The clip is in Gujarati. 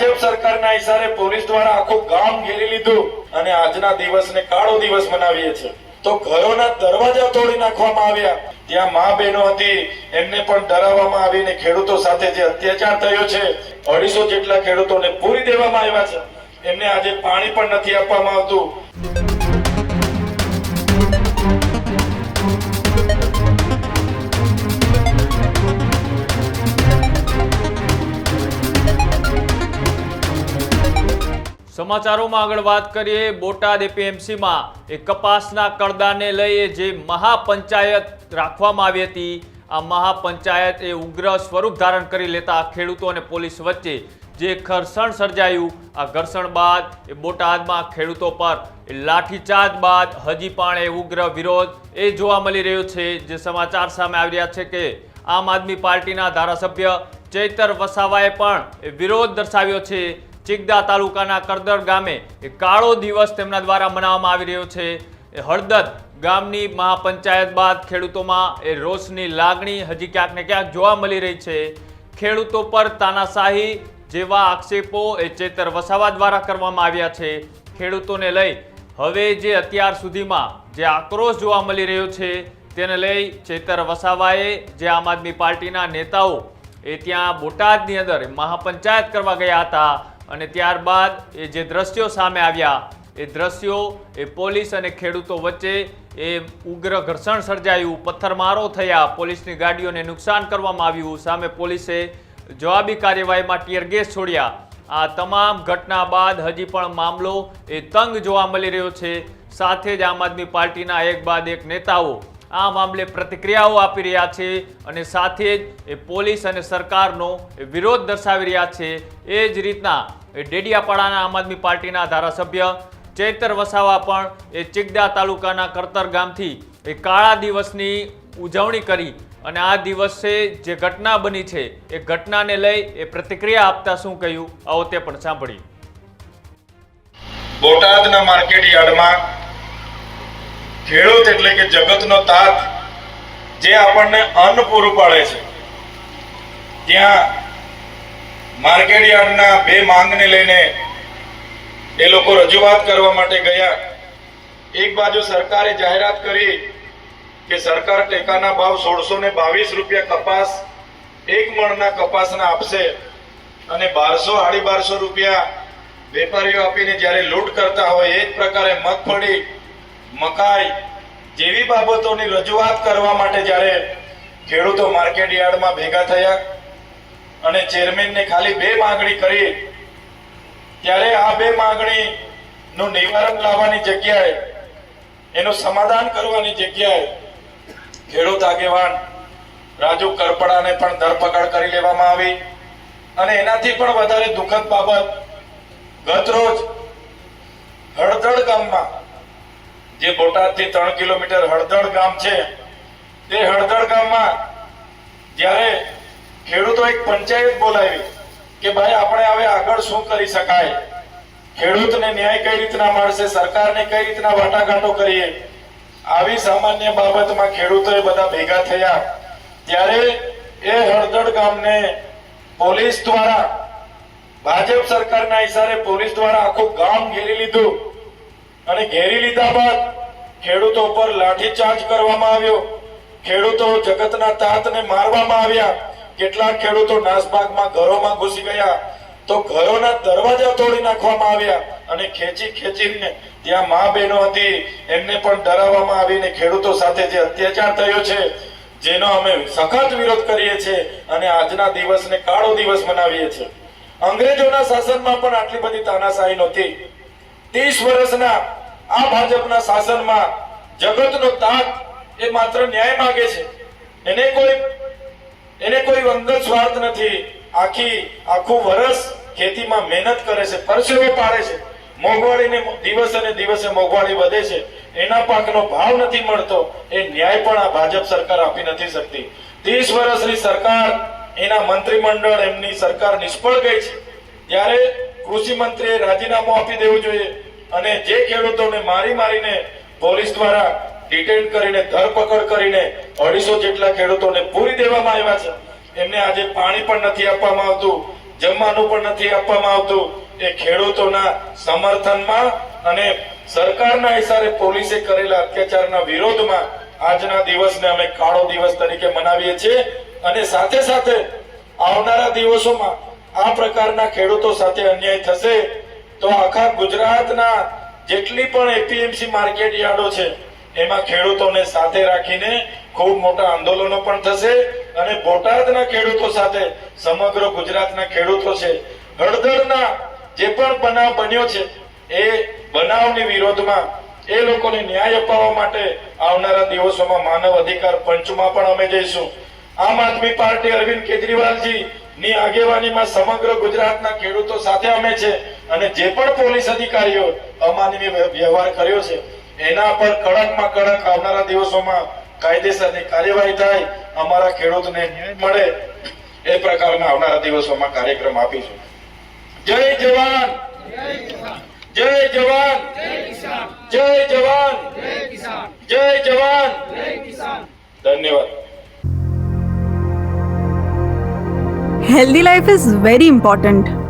ભાજપ સરકારના ઇશારે પોલીસ દ્વારા આખું ગામ ઘેરી લીધું અને આજના દિવસને કાળો દિવસ મનાવીએ છીએ. તો ઘરોના દરવાજા તોડી નાખવામાં આવ્યા. ત્યાં મા બહેનો હતી, એમને પણ ડરાવવામાં આવીને ખેડૂતો સાથે જે અત્યાચાર થયો છે, અઢીસો જેટલા ખેડૂતોને પૂરી દેવામાં આવ્યા છે. એમને આજે પાણી પણ નથી આપવામાં આવતું. સમાચારોમાં આગળ વાત કરીએ. બોટાદ એપીએમસીમાં એ કપાસના કડદાને લઈ જે મહાપંચાયત રાખવામાં આવી હતી. આ મહાપંચાયત એ ઉગ્ર સ્વરૂપ ધારણ કરી લેતા ખેડૂતો અને પોલીસ વચ્ચે જે ઘર્ષણ સર્જાયું, આ ઘર્ષણ બાદ એ બોટાદમાં ખેડૂતો પર એ લાઠીચાર્જ બાદ હજી પણ એ ઉગ્ર વિરોધ એ જોવા મળી રહ્યો છે. જે સમાચાર સામે આવી રહ્યા છે કે આમ આદમી પાર્ટીના ધારાસભ્ય ચૈતર વસાવાએ પણ એ વિરોધ દર્શાવ્યો છે. ચિગદા તાલુકાના કરદર ગામે કાળો દિવસ તેમના દ્વારા મનાવવામાં આવી રહ્યો છે. હળદદ ગામની મહાપંચાયત બાદ ખેડૂતોમાં એ રોષની લાગણી હજી ક્યાંક ક્યાંક જોવા મળી રહી છે. ખેડૂતો પર તાનાશાહી જેવા આક્ષેપો એ ચેતર વસાવા દ્વારા કરવામાં આવ્યા છે. ખેડૂતોને લઈ હવે જે અત્યાર સુધીમાં જે આક્રોશ જોવા મળી રહ્યો છે તેને લઈ ચેતર વસાવાએ જે આમ આદમી પાર્ટીના નેતાઓ એ ત્યાં બોટાદની અંદર મહાપંચાયત કરવા ગયા હતા. અને ત્યારબાદ એ જે દ્રશ્યો સામે આવ્યા, એ દ્રશ્યો, એ પોલીસ અને ખેડૂતો વચ્ચે એ ઉગ્ર ઘર્ષણ સર્જાયું, પથ્થરમારો થયા, પોલીસની ગાડીઓને નુકસાન કરવામાં આવ્યું. સામે પોલીસે જવાબી કાર્યવાહીમાં ટીયર ગેસ છોડ્યા. આ તમામ ઘટના બાદ હજી પણ મામલો એ તંગ જોવા મળી રહ્યો છે. સાથે જ આમ આદમી પાર્ટીના એક બાદ એક નેતાઓ આ મામલે પ્રતિક્રિયાઓ આપી રહ્યા છે અને સાથે જ એ પોલીસ અને સરકારનો વિરોધ દર્શાવી રહ્યા છે. એ જ રીતના એ ડેડિયાપાડાના આમ આદમી પાર્ટીના ધારાસભ્ય ચેતર વસાવા પણ એ ચિગદા તાલુકાના કરતર ગામથી એ કાળા દિવસની ઉજવણી કરી અને આ દિવસે જે ઘટના બની છે એ ઘટનાને લઈ એ પ્રતિક્રિયા આપતા શું કહ્યું? આવો તે પણ સાંભળ્યું બોટાદના માર્કેટ યાર્ડમાં ખેડૂત એટલે કે જગતનો તાત જે આપણને અન્ન પૂરું પાડે છે. ત્યાં માર્કેટ યાર્ડના બે માંગને લઈને એ લોકો રજૂઆત કરવા માટે ગયા. એક બાજુ સરકારે જાહેરાત કરી કે સરકાર ટેકાના ભાવ સોળસો ને બાવીસ રૂપિયા કપાસ એક મણના કપાસના આપશે અને બારસો સાડી બારસો રૂપિયા વેપારીઓ આપીને જ્યારે લૂંટ કરતા હોય એ જ પ્રકારે મગફળી મકાઈ જેવી બાબતોની રજૂઆત કરવા માટે જ્યારે ખેડૂતો માર્કેટ યાર્ડમાં ભેગા થયા અને ચેરમેનને ખાલી બે માંગણી કરી, ત્યારે આ બે માંગણી નું નિવારણ લાવવાની જગ્યાએ, એનું સમાધાન કરવાની જગ્યાએ ખેડૂત આગેવાન રાજુ કરપડાને પણ ધરપકડ કરી લેવામાં આવી અને એનાથી પણ વધારે દુઃખદ બાબત ગત રોજ હળદળ ગામમાં જે બોટાદથી ત્રણ કિલોમીટર હળદળ ગામ છે, તે હળદળ ગામમાં જ્યારે ખેડૂતો એક પંચાયત બોલાવી કે ભાઈ, આપણે હવે આગળ શું કરી શકાય? ખેડૂતને ન્યાય કઈ રીતના મળશે? સરકારને કઈ રીતના વાટાઘાટો કરીએ? આવી સામાન્ય બાબતમાં ખેડૂતોએ બધા ભેગા થયા. ત્યારે એ હળદળ ગામને પોલીસ દ્વારા, ભાજપ સરકારના ઈશારે પોલીસ દ્વારા આખું ગામ ઘેરી લીધું. અને ઘેરી લીધા બાદ ખેડૂતો પર લાઠીચાર્જ કરવામાં આવ્યો. ખેડૂતો જગતના તાતને મારવામાં આવ્યા. કેટલાક ખેડૂતો નાસભાગમાં ઘરોમાં ઘૂસી ગયા. તો ઘરોના દરવાજા તોડી નાખવામાં આવ્યા અને ખેંચી ખેંચીને ત્યાં મા બહેનો હતી. એમને પણ ડરાવવામાં આવીને ખેડૂતો સાથે જે અત્યાચાર થયો છે, જેનો અમે સખત વિરોધ કરીએ છીએ અને આજના દિવસને કાળો દિવસ મનાવીએ છીએ. અંગ્રેજોના શાસનમાં પણ આટલી બધી તાનાશાહી નહોતી. ત્રીસ વર્ષના આ ભાજપના શાસનમાં જગતનો તાત એ માત્ર ન્યાય માંગે છે. એને કોઈ એને કોઈ અંગત સ્વાર્થ નથી. આખી, આખું વર્ષ ખેતીમાં મહેનત કરે છે, પરસેવો પાડે છે. મોંઘવારીને દિવસે ને દિવસે મોંઘવારી વધે છે. એના પાકનો ભાવ નથી મળતો. એ ન્યાય પણ આ ભાજપ સરકાર આપી નથી શકતી. ત્રીસ વર્ષની સરકાર, એના મંત્રીમંડળ એમની સરકાર નિષ્ફળ ગઈ છે. ત્યારે કૃષિ મંત્રીએ રાજીનામું આપી દેવું જોઈએ. અને જે ખેડૂતોને મારી મારીને પોલીસ દ્વારા ડિટેન કરીને ધરપકડ કરીને અઢીસો જેટલા ખેડૂતોને પૂરી દેવામાં આવ્યા છે. એમને આજે પાણી પણ નથી આપવામાં આવતું, જમવાનું પણ નથી આપવામાં આવતું. એ ખેડૂતોના સમર્થનમાં અને સરકારના હિસારે પોલીસે કરેલા અત્યાચારના વિરોધમાં આજના દિવસને અમે કાળો દિવસ તરીકે મનાવીએ છીએ. અને સાથે સાથે આવનારા દિવસોમાં આ પ્રકારના ખેડૂતો સાથે અન્યાય થશે તો આખા ગુજરાતના જેટલી પણ એપીએમસી માર્કેટ યાર્ડો છે, એમાં ખેડૂતોને સાથે રાખીને ખૂબ મોટા આંદોલનો પણ થશે અને બોટાદના ખેડૂતો સાથે સમગ્ર ગુજરાતના ખેડૂતો છે. હળદરના જે પણ બનાવ બન્યો છે, એ બનાવની વિરોધમાં એ લોકોને ન્યાય અપાવવા માટે આવનારા દિવસોમાં માનવ અધિકાર પંચમાં પણ અમે જઈશું. આમ આદમી પાર્ટી અરવિંદ કેજરીવાલજી ની આગેવાનીમાં સમગ્ર ગુજરાતના ખેડૂતો સાથે અમે છે. અને જે પણ પોલીસ અધિકારીઓ અમાનવીય વ્યવહાર કર્યો છે, એના પર કડકમાં કડક આવનારા દિવસોમાં કાયદેસરની કાર્યવાહી થાય, અમારા ખેડૂતને ન્યાય મળે, એ પ્રકારના આવનારા દિવસોમાં કાર્યક્રમ આપીશું. જય જવાન! જય જવાન! જય જવાન! જય જવાન! ધન્યવાદ. Healthy life is very important